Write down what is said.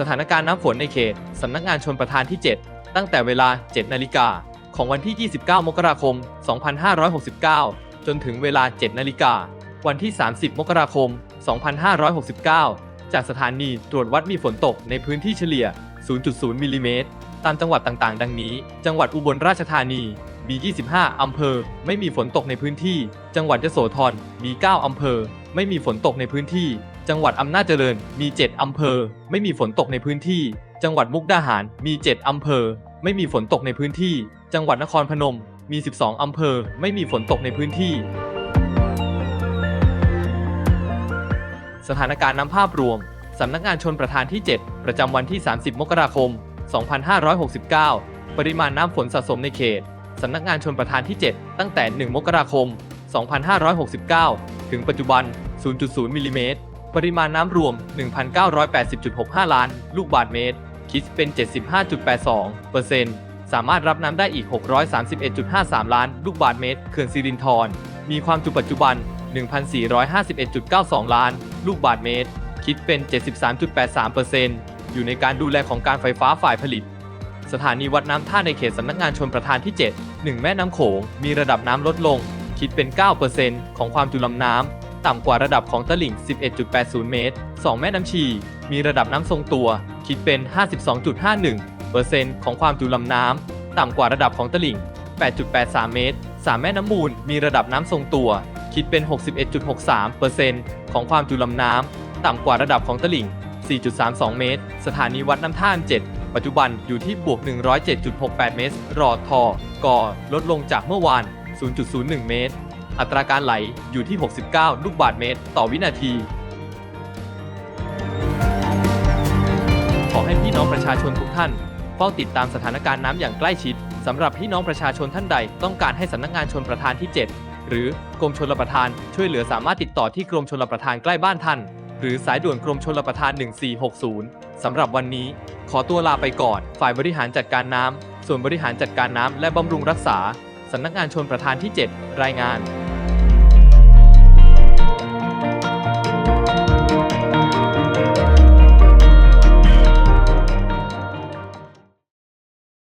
สถานการณ์น้ำฝนในเขตสำนักงานชนประทานที่ 7 ตั้งแต่เวลา 7 นาฬิกา ของวันที่ 29 มกราคม 2569 จนถึงเวลา 7 นาฬิกา วันที่ 30 มกราคม 2569 จากสถานีตรวจวัดมีฝนตกในพื้นที่เฉลี่ย 0.0 มิลลิเมตร ตามจังหวัดต่างๆ ดังนี้ จังหวัดอุบลราชธานี มี 25 อำเภอ ไม่มีฝนตกในพื้นที่ จังหวัดยโสธร มี 9 อำเภอ ไม่มีฝนตกในพื้นที่ จังหวัดอำนาจเจริญมี 7 อำเภอ ไม่มีฝนตกในพื้นที่ จังหวัดมุกดาหารมี 7 อำเภอ ไม่มีฝนตกในพื้นที่ จังหวัดนครพนมมี 12 อำเภอ ไม่มีฝนตกในพื้นที่ สถานการณ์น้ำภาพรวม สำนักงานชนประทานที่ 7 ประจำวันที่ 30 มกราคม 2569 ปริมาณน้ำฝนสะสมในเขต สำนักงานชนประทานที่ 7 ตั้งแต่ 1 มกราคม 2569 ถึงปัจจุบัน 0.0มิลลิเมตร ปริมาณน้ำรวม 1,980.65 ล้าน ลูกบาศก์เมตร คิดเป็น 75.82เปอร์เซ็นต์สามารถรับน้ำได้อีก 631.53 ล้าน ลูกบาศก์เมตร เขื่อนสิรินธร มีความจุปัจจุบัน 1,451.92 ล้าน ลูกบาศก์เมตร คิดเป็น 73.83เปอร์เซ็นต์อยู่ในการดูแลของการไฟฟ้าฝ่ายผลิต สถานีวัดน้ำท่าในเขตสำนักงานชนประทานที่ 7 1 แม่น้ำโขง มีระดับน้ำลดลง คิดเป็น 9%ของความจุลำน้ำ ต่ำกว่าระดับของตลิ่ง 11.80 เมตร 2 แม่น้ำชี มีระดับน้ำทรงตัว คิดเป็น 52.51%ของความจุลำน้ำ ต่ำกว่าระดับของตลิ่ง 8.83 เมตร 3 แม่น้ำมูล มีระดับน้ำทรงตัว คิดเป็น 61.63%ของความจุลำน้ำ ต่ำกว่าระดับของตลิ่ง 4.32 เมตร สถานีวัดน้ำท่าน 7 ปัจจุบันอยู่ที่บวก 107.68 เมตร รอทอกอลดลงจากเมื่อวาน 0.01 เมตร อัตราการไหลอยู่ที่ 69 ลูกบาศก์เมตร ต่อวินาที ขอให้พี่น้องประชาชนทุกท่านเฝ้าติดตามสถานการณ์น้ำอย่างใกล้ชิดสำหรับพี่น้องประชาชนท่านใด ต้องการให้สำนักงานชนประทานที่ 7 หรือกรมชลประทานช่วยเหลือสามารถติดต่อที่กรมชลประทานใกล้บ้านท่าน หรือสายด่วนกรมชลประทาน 1460 สำหรับวันนี้ ขอตัวลาไปก่อน ฝ่ายบริหารจัดการน้ำส่วนบริหารจัดการน้ำและบำรุงรักษาสำนักงานชนประทานที่ 7 รายงาน